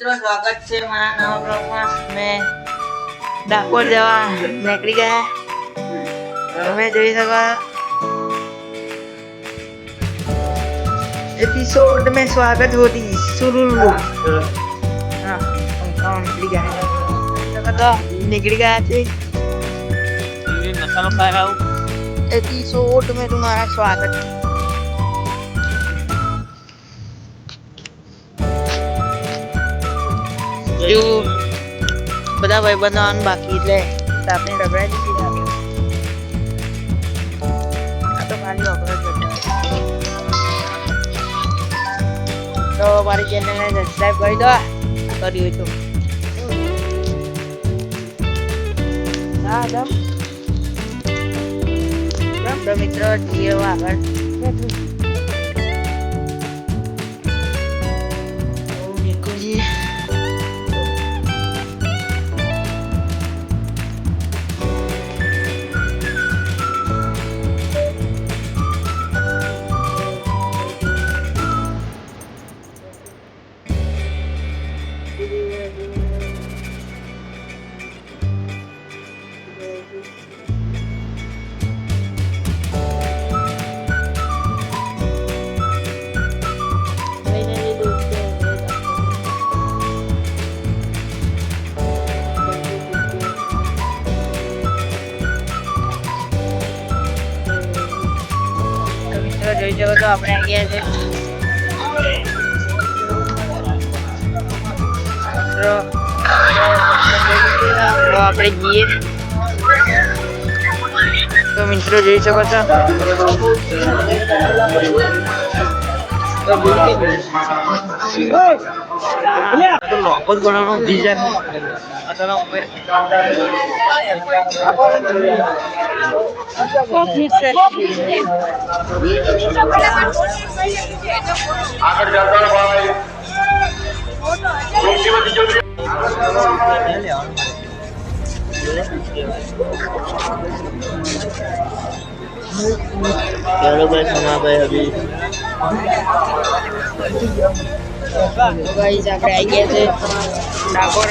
મિત્રો સ્વાગત છે મારા નવા બ્લોગમાં. મેં ડાકોર જવા નીકળી ગયા. તમે જોઈ શકો એપિસોડ મેં સ્વાગત હોતી સુરુલુ. હા નીકળી ગયા. તો નીકળી ગયા છે. એપિસોડ મેં તમારા સ્વાગત બધા ભાઈ બનાવવાનું બાકી એટલે આપણે ડબરાઈ દીધી આ તો ખાલી તો મારી ચેનલને સબસ્ક્રાઈબ કરી દો કર્યું છું હા દમ મિત્રો જઈએ આગળ. જોઈ શકો તો આપણે આવી ગયા છે આપણે જઈએ તો મિત્રો જોઈ શકો છો. લોકોજ ગણવાનો બીજા આગળ જતા ભાઈ રોકી બધી જલ્દી ચલો ભાઈ સમાભાઈ અભી ભાઈ આપણે આવી ગયા છે ડાકોર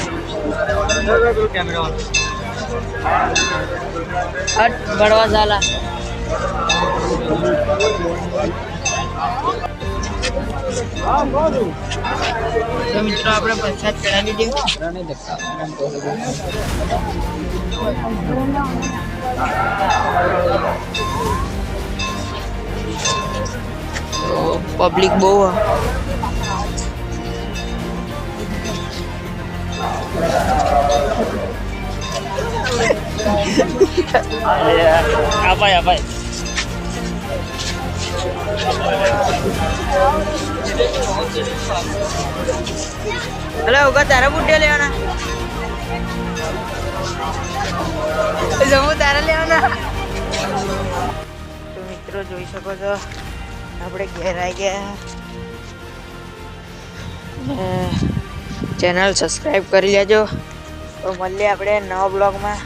હટ ભરવા ઝાલા તો મિત્રો આપણે પ્રસાદ ચડાવી દીધો તો પબ્લિક બહુ હ. આ ભાઈ આ ભાઈ અલે, ઉગા તારા બુટ્ટે લેવાના. જમું તારા લેવાના. તો મિત્રો, જોઈ શકો છો, આપણે ઘેર આવી ગયા. ચેનલ સબસ્ક્રાઈબ કરી લેજો. તો મળીએ આપણે નવા બ્લોગમાં.